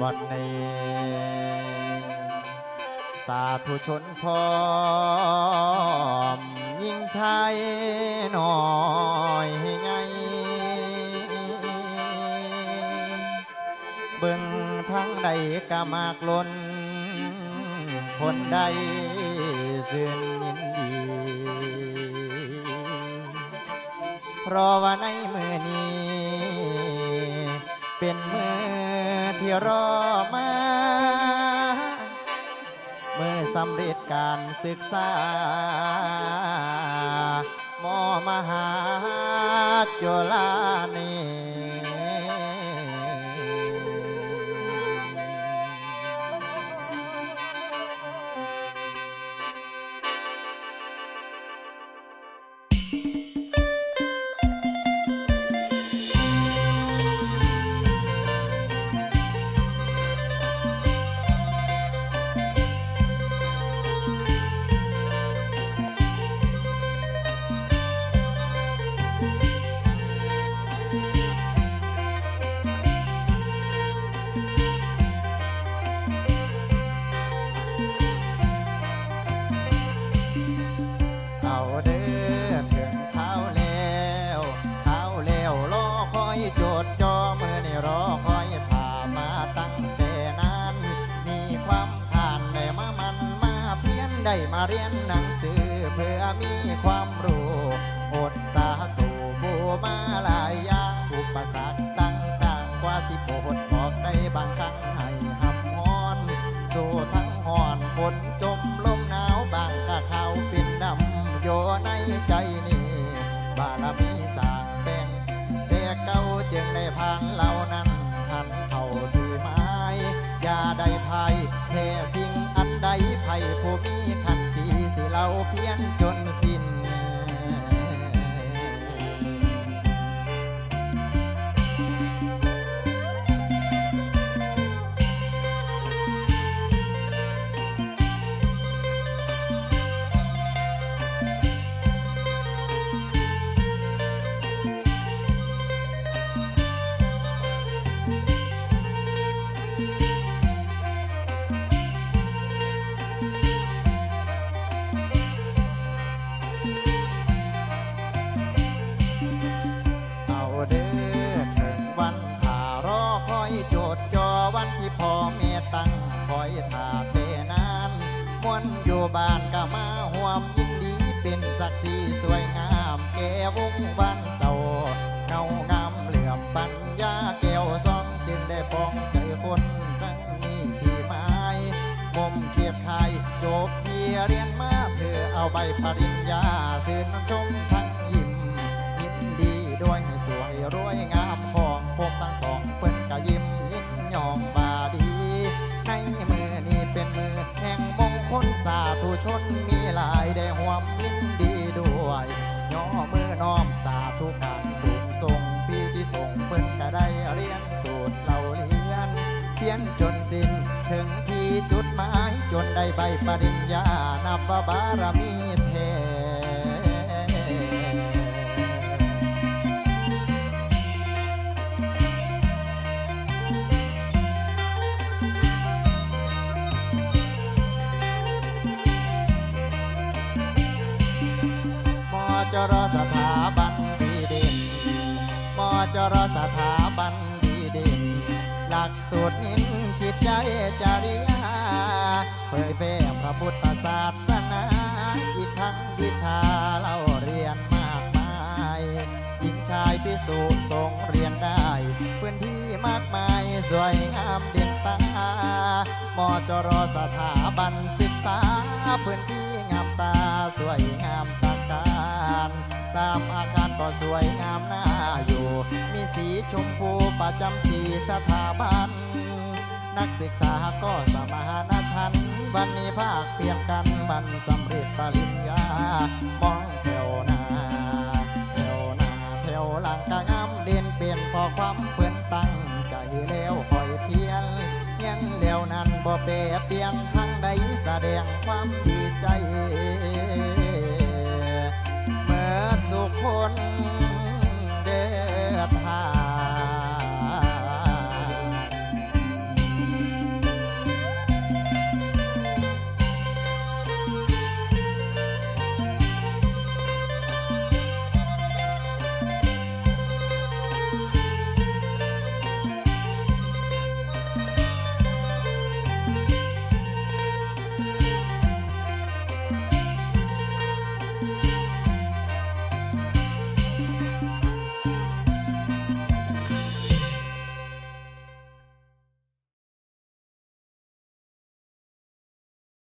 วดนี้สาธุชนพร้อมยิ่งชายน้อยใหญ่เบิ่งทั้งใดกะมากล้น คนใดซื่นยินดี เพราะว่าใน ที่รอมา เมื่อสำเร็จการศึกษา มอมหาจุฬานี เรียนหนัง เพียนจนสิ้น บ้านก็มาหวมยินดีเป็นศักดิ์ศรีสวยงามแก่วงบ้านเก่าเงางามเหลื่อมปัญญาแก้วซองจึงได้ป้องใจคนครั้งนี้ที่หมายมมเขียบคายจบที่เรียนมาเธอเอาใบปริญญาสื่นชมทั้งยิ้มยินดีด้วยให้สวยรวยงามของพวกทั้งสองเปิ้นกะยิ้มยินยองบา ชนมีหลายได้หวมยินดีด้วยย่อมือน้อมสาธุการสูงส่งพี่ที่ส่งเพิ่นก็ได้เรียนสูตรเราเรียนเพียนจนสิ้นถึงที่จุดหมายจนได้ใบปริญญานับว่าบารมี จรสถาบันดีเด่นหลักสูตรนินจิตใจจริยาเผยแพร่พระพุทธศาสนาอีกทั้งวิชาเราเรียนมากมายหญิงชายพิสูจน์ทรงเรียนได้ พื้นที่มากมายสวยงามเด่นตามจรสถาบันศึกษาพื้นที่งามตาสวยงามตาการ ตามอาคารก็สวยงามน่า มีสีชมพูประจำสีสถาบัน นักศึกษาก็สมานฉัน วันนี้ภาคเพียงกันมันสำเร็จปริญญามองแถวหน้าแถวหน้าแถวหลังกะงามเด่นเป็นพอความเพื่อนตั้งใจแล้วคอยเพียนเฮียนแล้วนั้นบ่เปรเปลี่ยนทั้งใดแสดงความดีใจเมื่อสุขคน